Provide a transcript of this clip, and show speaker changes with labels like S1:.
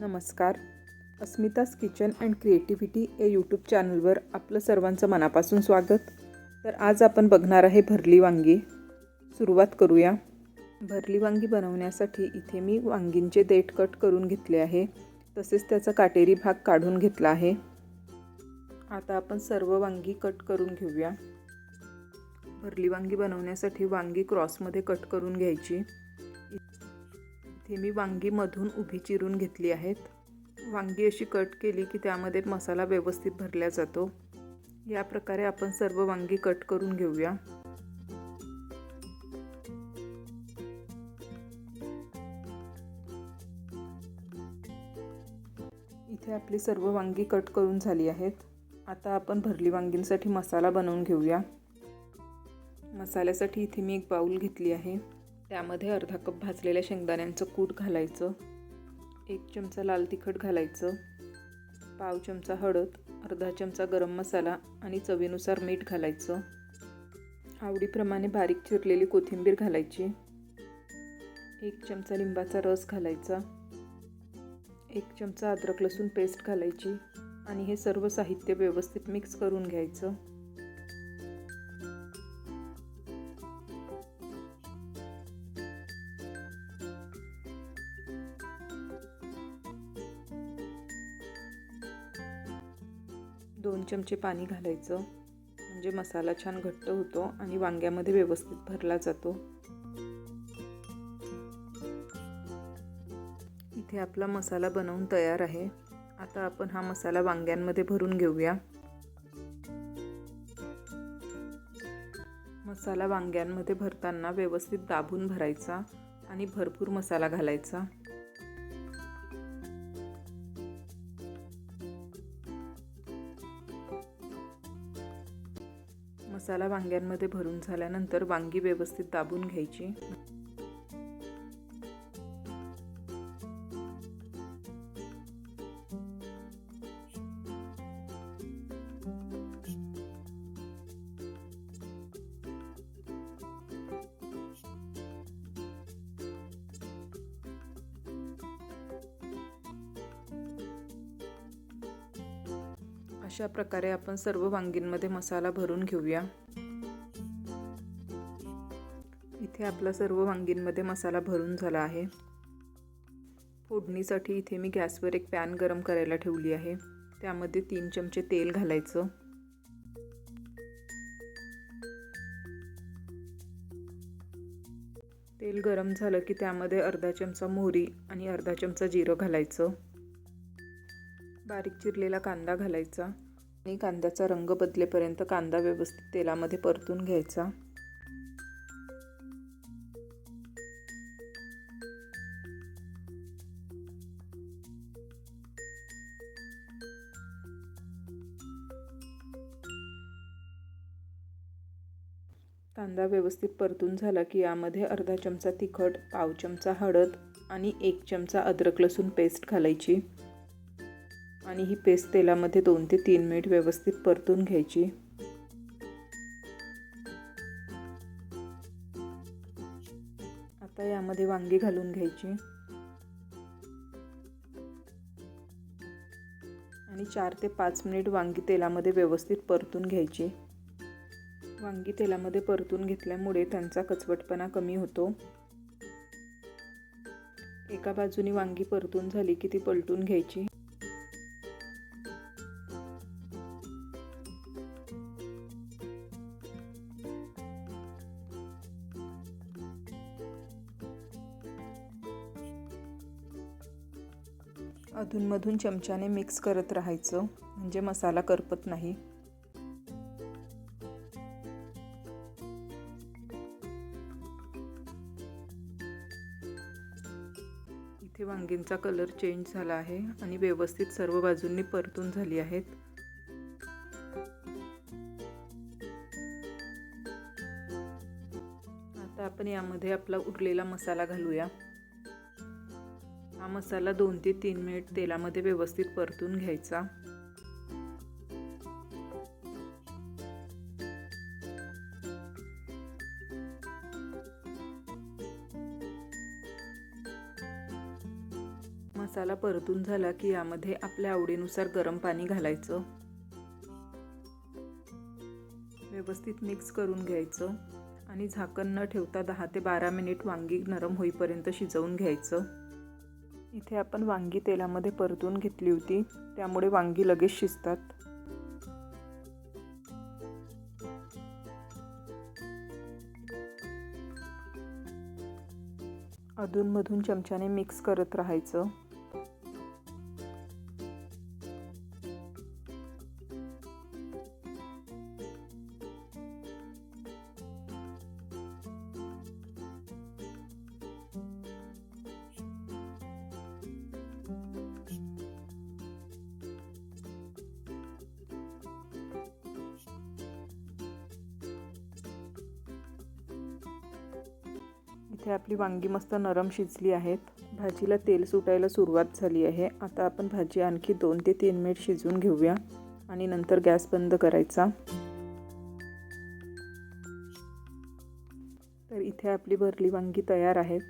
S1: नमस्कार. Asmita's kitchen and creativity या YouTube चॅनलवर आपलं सर्वांचं मनापासून स्वागत. तर आज आपण बघणार आहे भरली वांगी. सुरुवात करूया. भरली वांगी बनवण्यासाठी इथे मी वांगींचे देठ कट करून घेतले आहे. तसेच त्याचा काटेरी भाग काढून घेतला आहे. आता आपण सर्व वांगी कट करून घेऊया. भरली वांगी बनवण्यासाठी वांगी क्रॉसमध्ये कट करून घ्यायची. इथे मी वांगी मधून उभी चिरून घेतली आहेत. वांगी अशी कट केली की त्यामध्ये मसाला व्यवस्थित भरला जातो. या प्रकारे आपण सर्व वांगी कट करून घेऊया. इथे आपली सर्व वांगी कट करून झाली आहेत. आता आपण भरली वांगींसाठी मसाला बनवून घेऊया. मसाल्यासाठी इथे मी एक बाऊल घेतली आहे. त्यामध्ये अर्धा कप भाजलेल्या शेंगदाण्यांचं कूट घालायचं एक चमचा लाल तिखट घालायचं पाव चमचा हळद अर्धा चमचा गरम मसाला आणि चवीनुसार मीठ घालायचं. आवडीप्रमाणे बारीक चिरलेली कोथिंबीर घालायची. एक चमचा लिंबाचा रस घालायचा. एक चमचा अद्रक लसूण पेस्ट घालायची आणि हे सर्व साहित्य व्यवस्थित मिक्स करून घ्यायचं. दोन चमचे पाणी घालायचं. म्हणजे मसाला छान घट्ट होतो आणि वांग्यामध्ये व्यवस्थित भरला जातो. इथे आपला मसाला बनवून तयार आहे. आता आपण हा मसाला वांग्यांमध्ये भरून घेऊया. मसाला वांग्यांमध्ये भरताना व्यवस्थित दाबून भरायचा आणि भरपूर मसाला घालायचा. मसाला वांग्यांमध्ये भरून झाल्यानंतर वांगी व्यवस्थित दाबून घ्यायची. अशा प्रकारे आपण सर्व वांगींमध्ये मसाला भरून घेऊया. इथे आपला सर्व वांगींमध्ये मसाला भरून झाला आहे. फोडणीसाठी इथे मी गॅसवर एक पॅन गरम करायला ठेवली आहे. त्यामध्ये तीन चमचे तेल घालायचं. तेल गरम झालं की त्यामध्ये अर्धा चमचा मोहरी आणि अर्धा चमचा जिरं घालायचं. बारीक चिरलेला कांदा घालायचा आणि कांद्याचा रंग बदलेपर्यंत कांदा व्यवस्थित तेलामध्ये परतून घ्यायचा. कांदा व्यवस्थित परतून झाला की यामध्ये अर्धा चमचा तिखट पाव चमचा हळद आणि एक चमचा अद्रक लसूण पेस्ट घालायची. आणि ही पेस्ट तेलामध्ये दोन ते तीन मिनिट व्यवस्थित परतून घ्यायची. आता यामध्ये वांगी घालून घ्यायची. आणि चार ते पाच मिनिट वांगी तेलामध्ये व्यवस्थित परतून घ्यायची. वांगी तेलामध्ये परतून घेतल्यामुळे त्यांचा कचवटपणा कमी होतो. एका बाजूनी वांगी परतून झाली की ती पलटून घ्यायची. अधूनमधून चमच्याने मिक्स करत राहायचं. म्हणजे मसाला करपत नाही. इथे वांगींचा कलर चेंज झाला आहे आणि व्यवस्थित सर्व बाजूंनी परतून झाली आहेत. आता आपण यामध्ये आपला उरलेला मसाला घालूया. हा मसाला दोन ते तीन मिनिट तेलामध्ये व्यवस्थित परतून घ्यायचा. मसाला परतून झाला की यामध्ये आपल्या आवडीनुसार गरम पाणी घालायचं. व्यवस्थित मिक्स करून घ्यायचं आणि झाकण न ठेवता दहा ते बारा मिनिट वांगी नरम होईपर्यंत शिजवून घ्यायचं. इथे आपण वांगी तेलामध्ये परतून घेतली होती. त्यामुळे वांगी लगेच शिजतात. अधूनमधून चमच्याने मिक्स करत राहायचं. इथे आपली वांगी मस्त नरम शिजली आहेत. भाजीला तेल सुटायला सुरुवात झाली आहे. आता आपण भाजी आणखी दोन ते तीन मिनिट शिजवून घेऊया आणि नंतर गॅस बंद करायचा. तर इथे आपली भरली वांगी तयार आहेत.